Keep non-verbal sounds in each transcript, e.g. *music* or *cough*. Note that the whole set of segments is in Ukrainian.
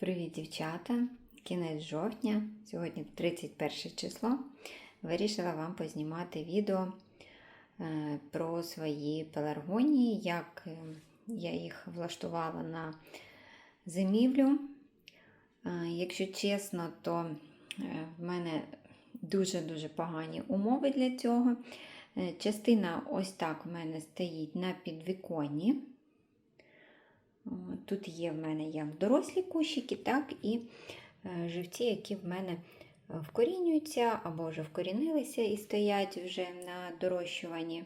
Привіт, дівчата! Кінець жовтня, сьогодні 31 число. Вирішила вам познімати відео е, про свої пеларгонії, як е, я їх влаштувала на зимівлю. Е, Якщо чесно, то в мене дуже-дуже погані умови для цього. Частина ось так в мене стоїть на підвіконні. Тут є в мене як дорослі кущики, так і е, живці, які в мене е, вкорінюються або вже вкорінилися і стоять вже на дорощуванні.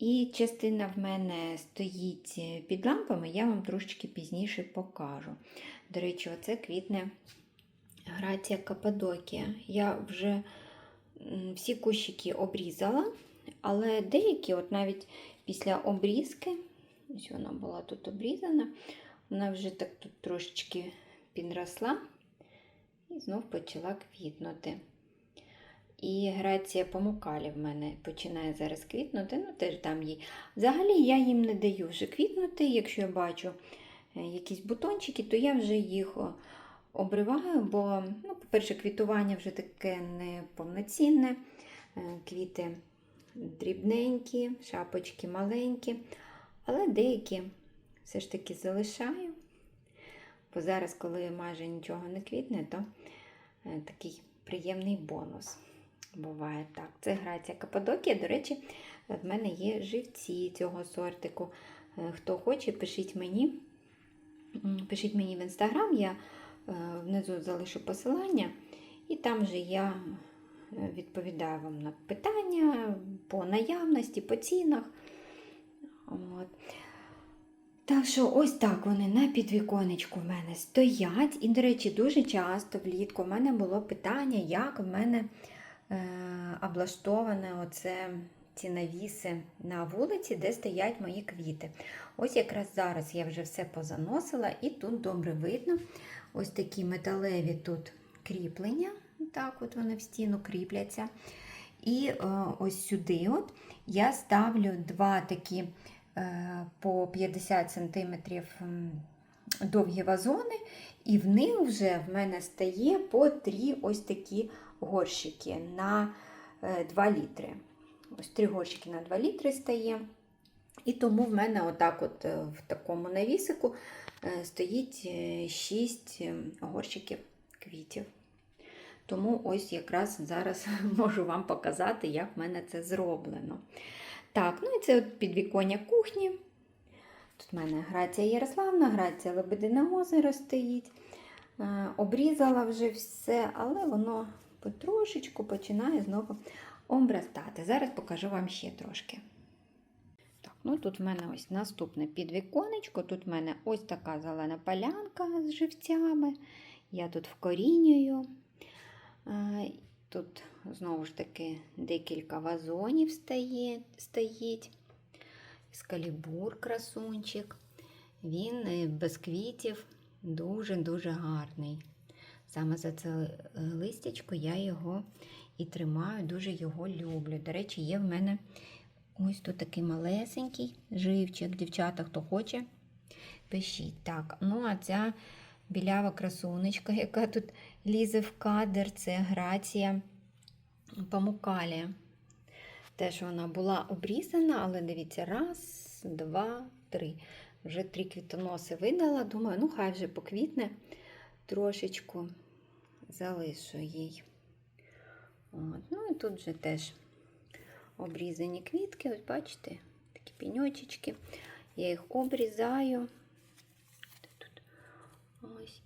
І частина в мене стоїть е, під лампами, я вам трошечки пізніше покажу. До речі, оце квітне грація Каппадокія. Я вже всі кущики обрізала, але деякі, от навіть після обрізки, ось вона була тут обрізана, вона вже так тут трошечки підросла і знов почала квітнути. І грація помукалі в мене починає зараз квітнути, ну теж там їй. Взагалі я їм не даю вже квітнути. Якщо я бачу е, якісь бутончики, то я вже їх обриваю, бо, ну, по-перше, квітування вже таке неповноцінне. Е, Квіти дрібненькі, шапочки маленькі, але деякі все ж таки залишаю. Бо зараз, коли майже нічого не квітне, то е, такий приємний бонус. Буває так. Це грація Каппадокія. До речі, в мене є живці цього сортику. Е, Хто хоче, пишіть мені. Пишіть мені в інстаграм, я е, внизу залишу посилання, і там же я відповідаю вам на питання по наявності, по цінах. От. Так що ось так вони на підвіконечку в мене стоять. І, до речі, дуже часто влітку в мене було питання, як в мене е, облаштоване оце, ці навіси на вулиці, де стоять мої квіти. Ось якраз зараз я вже все позаносила, і тут добре видно ось такі металеві тут кріплення. Так, от вони в стіну кріпляться. І е, ось сюди от я ставлю два такі по 50 см довгі вазони, і в них вже в мене стає по три ось такі горщики на е, 2 літри. Ось три горщики на 2 літри стає. І тому в мене отак от е, в такому навісику е, стоїть 6 горщиків квітів. Тому ось якраз зараз *laughs* можу вам показати, як в мене це зроблено. Так, ну і це от підвіконня кухні. Тут в мене Грація Ярославна, Грація Лебедине озеро стоїть. Е, Обрізала вже все, але воно потрошечку починає знову обростати. Зараз покажу вам ще трошки. Так, ну Тут в мене ось наступне підвіконечко. Тут в мене ось така зелена полянка з живцями. Я тут вкорінюю. Тут знову ж таки декілька вазонів стоїть. Скалібур красунчик. Він е, без квітів дуже-дуже гарний. Саме за це листячко я його і тримаю, дуже його люблю. До речі, є в мене ось тут такий малесенький живчик. Дівчата, хто хоче, пишіть. Так, ну а ця білява красунечка, яка тут лізе в кадр, це грація памукалія. Теж вона була обрізана, але дивіться, раз, два, три. Вже три квітоноси видала. Думаю, ну хай вже поквітне, трошечку залишу їй. От. Ну і тут вже теж обрізані квітки, ось бачите, такі піньочечки. Я їх обрізаю.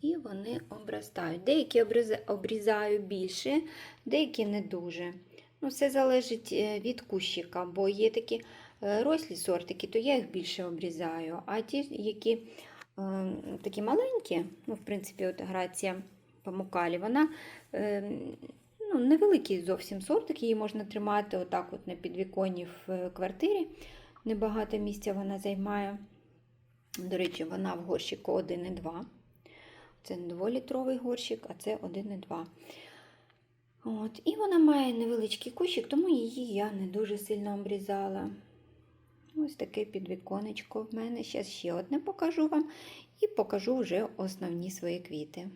І вони обростають. Деякі обрізаю більше, деякі не дуже. Ну, Все залежить е, від кущика, бо є такі е, рослі сортики, то я їх більше обрізаю. А ті, які е, такі маленькі, ну, в принципі, от грація памукалі, вона е, ну, невеликий зовсім сортик, її можна тримати отак от на підвіконні в квартирі. Небагато місця вона займає. До речі, вона в горщику 1,2. Це не 2-літровий горщик, а це 1,2. От, І вона має невеличкий кущик, тому її я не дуже сильно обрізала. Ось таке підвіконечко в мене. Зараз ще одне покажу вам. і покажу вже основні свої квіти.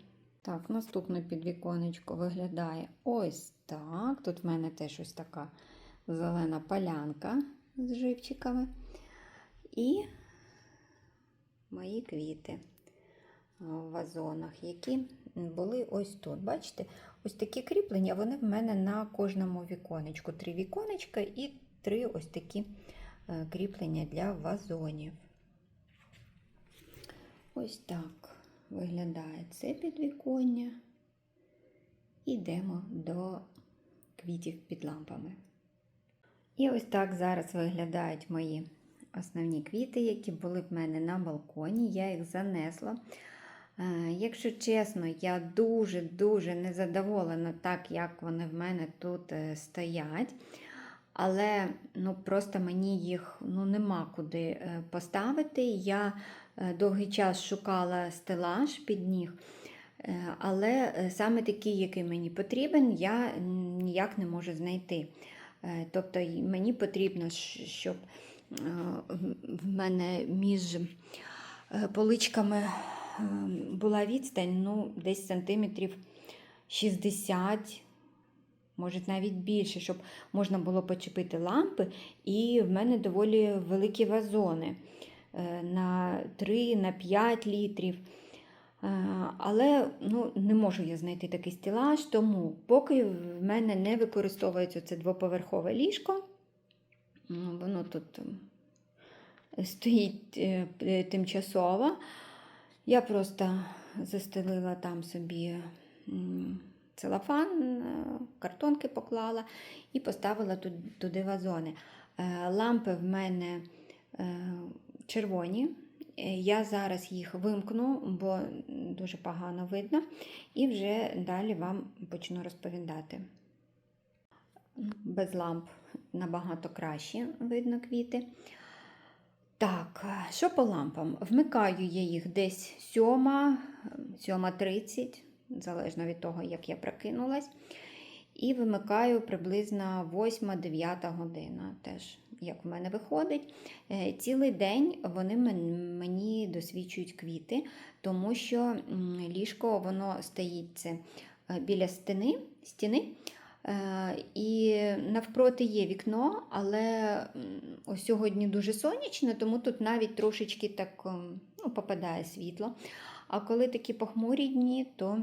Так, наступне підвіконечко виглядає ось так. Тут в мене теж ось така зелена полянка з живчиками. І мої квіти в вазонах, які були ось тут. Бачите, ось такі кріплення, вони в мене на кожному віконечку. Три віконечка і три ось такі е, кріплення для вазонів. Ось так виглядає це підвіконня. Йдемо до квітів під лампами. І ось так зараз виглядають мої основні квіти, які були в мене на балконі. Я їх занесла. Е, Якщо чесно, я дуже-дуже незадоволена так, як вони в мене тут е, стоять. Але ну, просто мені їх ну, нема куди е, поставити. Я довгий час шукала стелаж під них. Але саме такий, який мені потрібен, я ніяк не можу знайти. Тобто мені потрібно, щоб в- мене між поличками була відстань ну, десь сантиметрів 60, може навіть більше, щоб можна було почепити лампи. І в мене доволі великі вазони е, на 3, на 5 літрів. Е, Але ну, не можу я знайти такий стелаж, тому поки в мене не використовується це двоповерхове ліжко, воно тут стоїть е, тимчасово. Я просто застелила там собі целофан, е, картонки поклала і поставила туди вазони. Е, Лампи в мене е, червоні. Я зараз їх вимкну, бо дуже погано видно, і вже далі вам почну розповідати. Без ламп набагато краще видно квіти. Так, що по лампам? Вмикаю я їх десь 7, 7.30, залежно від того, як я прокинулась. І вимикаю приблизно 8-9 година, теж як в мене виходить. Е, Цілий день вони мені досвідчують квіти, тому що ліжко воно стоїть е, біля стіни, стіни. Е, І навпроти є вікно, але ось сьогодні дуже сонячно, тому тут навіть трошечки так ну, попадає світло. А коли такі похмурі дні, то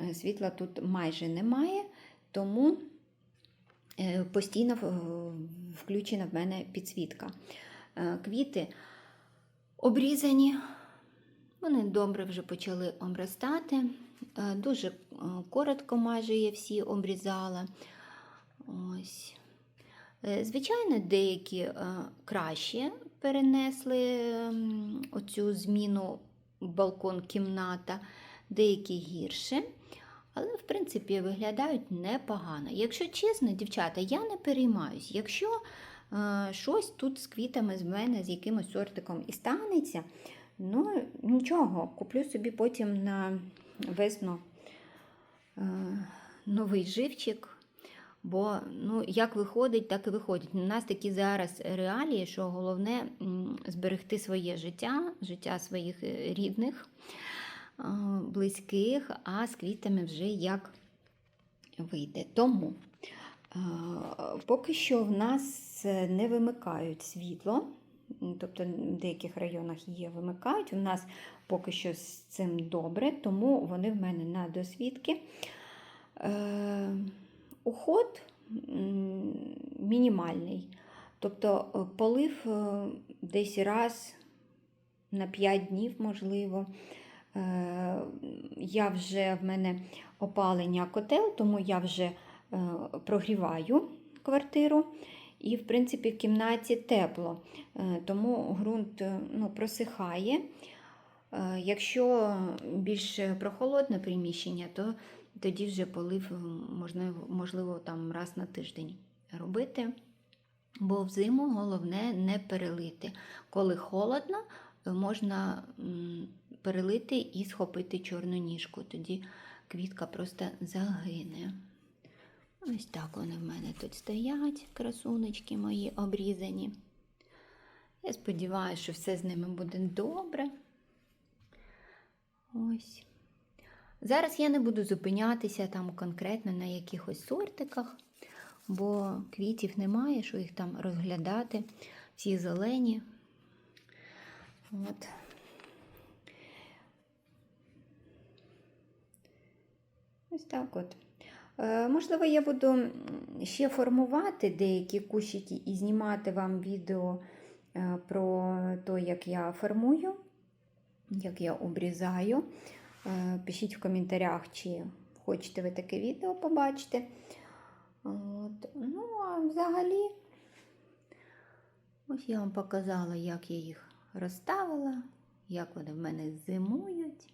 е, світла тут майже немає, тому е, постійно включена в мене підсвітка. Квіти обрізані, вони добре вже почали обростати. Е, Дуже е, коротко майже я всі обрізала. Ось. Е, Звичайно, деякі краще перенесли м, оцю зміну балкон-кімната, деякі гірше. Але, в принципі, виглядають непогано. Якщо чесно, дівчата, я не переймаюсь. Якщо е, щось тут з квітами з мене, з якимось сортиком і станеться, ну нічого, куплю собі потім на весну е, новий живчик. Бо ну, як виходить, так і виходить. У нас такі зараз реалії, що головне зберегти своє життя, життя своїх е, рідних, е, близьких, а з квітами вже як вийде. Тому поки що в нас не вимикають світло, тобто в деяких районах є, вимикають. У нас поки що з цим добре, тому вони в мене на досвідки. Е, уход мінімальний. Тобто е, полив е, десь раз на 5 днів, можливо. Е, Я вже в мене опалення котел, тому я вже е, прогріваю квартиру. І, в принципі, в кімнаті тепло, Е, тому ґрунт е, ну, просихає. Е, Якщо більш прохолодне приміщення, то тоді вже полив можливо, можливо там раз на тиждень робити. Бо взиму головне не перелити. Коли холодно, можна перелити і схопити чорну ніжку. Тоді квітка просто загине. Ось так вони в мене тут стоять, красунечки мої обрізані. Я сподіваюся, що все з ними буде добре. Ось. Зараз я не буду зупинятися там конкретно на якихось сортиках, бо квітів немає, що їх там розглядати. Всі зелені. От. Ось так от. Е, Можливо, я буду ще формувати деякі кущики і знімати вам відео е, про те, як я формую, як я обрізаю. Е, Пишіть в коментарях, чи хочете ви таке відео побачити. От. Ну, а взагалі, ось я вам показала, як я їх розставила, як вони в мене зимують.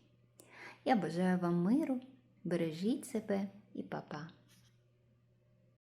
Я бажаю вам миру, бережіть себе і па-па.